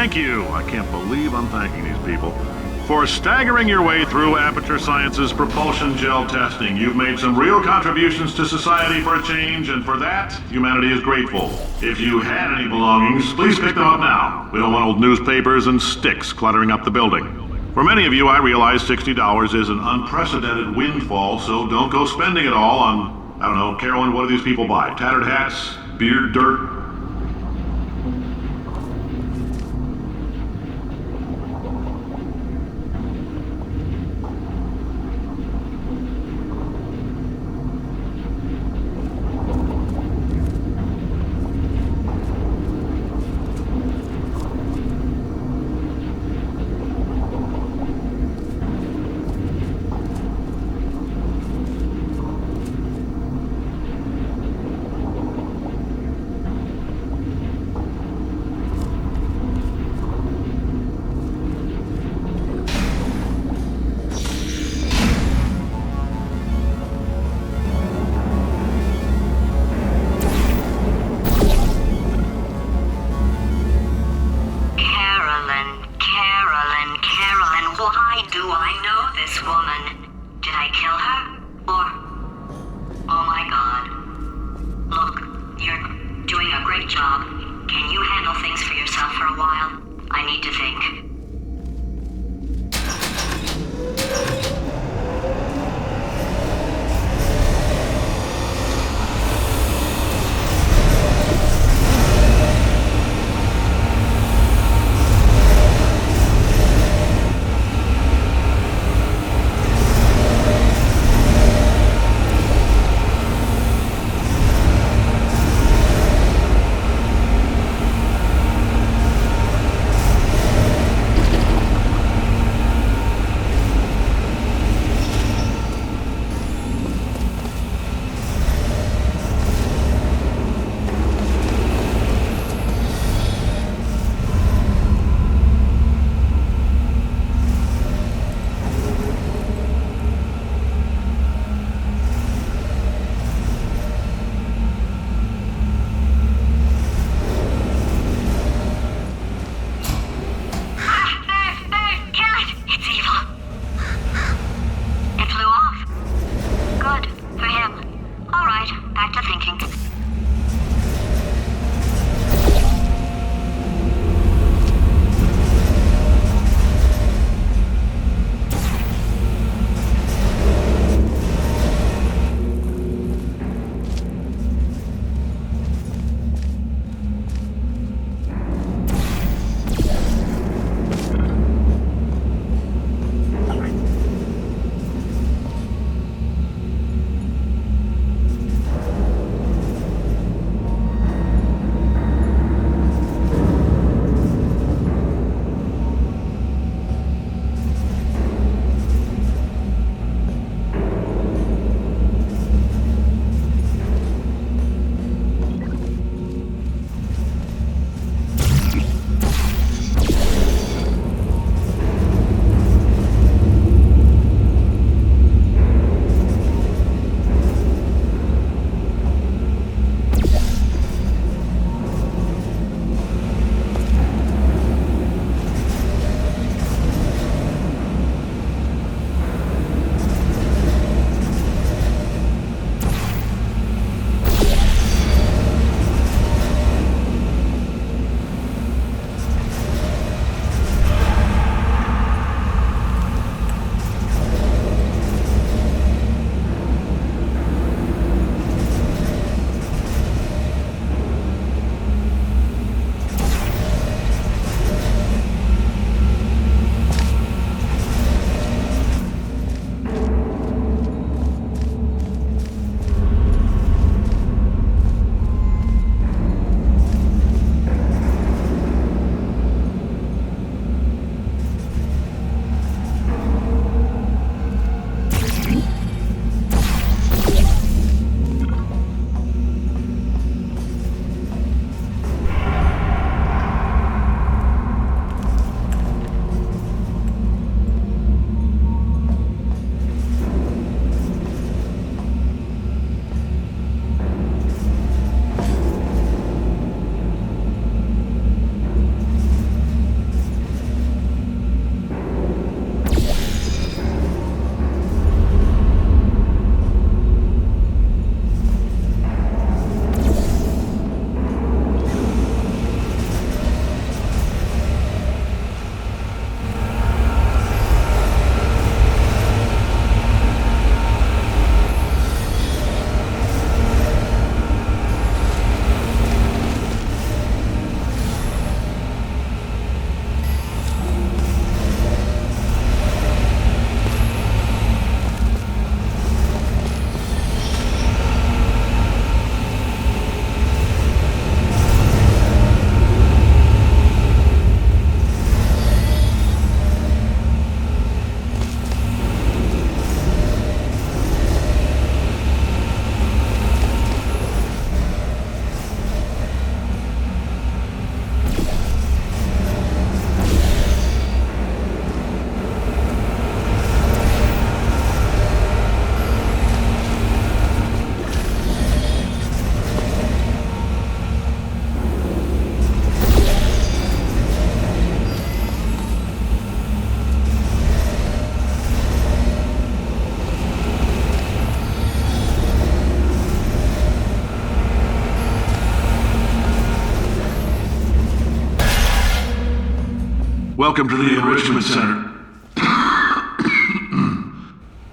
thank you. I can't believe I'm thanking these people. For staggering your way through Aperture Science's propulsion gel testing, you've made some real contributions to society for a change, and for that, humanity is grateful. If you had any belongings, please pick them up now. We don't want old newspapers and sticks cluttering up the building. For many of you, I realize $60 is an unprecedented windfall, so don't go spending it all on, I don't know, Carolyn, what do these people buy? Tattered hats? Beard dirt? Welcome to the Enrichment Center.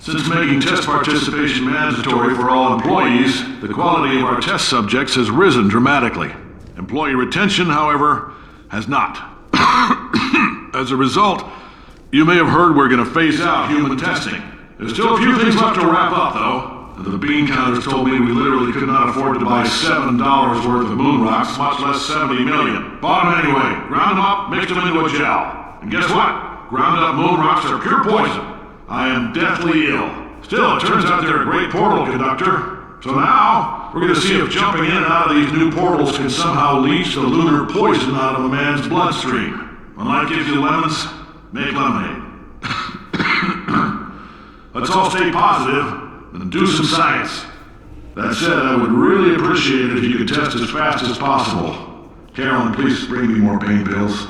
Since making test participation mandatory for all employees, the quality of our test subjects has risen dramatically. Employee retention, however, has not. As a result, you may have heard we're going to phase out human testing. There's still a few things left to wrap up, though. The bean counters told me we literally could not afford to buy $7 worth of moon rocks, much less 70 million. Bought them anyway, ground them up, mixed them into a gel. And guess what? Ground up moon rocks are pure poison. I am deathly ill. Still, it turns out they're a great portal conductor. So now, we're going to see if jumping in and out of these new portals can somehow leach the lunar poison out of a man's bloodstream. When life gives you lemons, make lemonade. Let's all stay positive and do some science. That said, I would really appreciate it if you could test as fast as possible. Carolyn, please bring me more pain pills.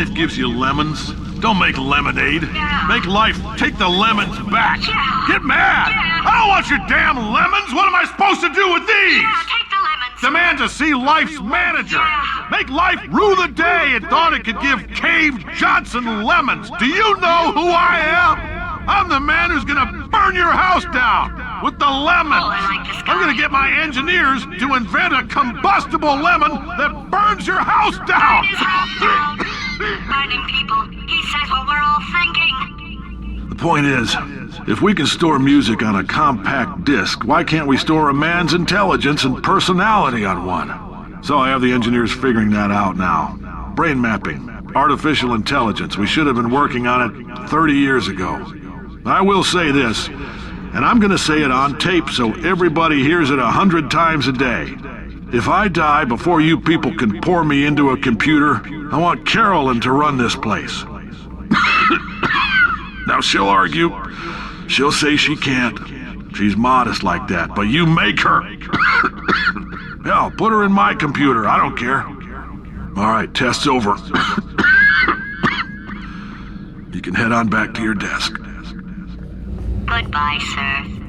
Life gives you lemons, don't make lemonade. Make life take the lemons back. Yeah. Get mad! Yeah. I don't want your damn lemons! What am I supposed to do with these? Yeah, take the lemons. Demand to see life's manager. Yeah. Make life rue the day it thought it could give Cave Johnson lemons. Do you know who I am? I'm the man who's gonna burn your house down with the lemons. Oh, like. I'm gonna get my engineers to invent a combustible lemon that burns your house down. People. He says what we're all thinking. The point is, if we can store music on a compact disc, why can't we store a man's intelligence and personality on one? So I have the engineers figuring that out now. Brain mapping, artificial intelligence. We should have been working on it 30 years ago. I will say this, and I'm gonna say it on tape so everybody hears it a hundred times a day. If I die before you people can pour me into a computer, I want Carolyn to run this place. Now she'll argue. She'll say she can't. She's modest like that, but you make her. Hell, put her in my computer. I don't care. All right, test's over. you can head on back to your desk. Goodbye, sir.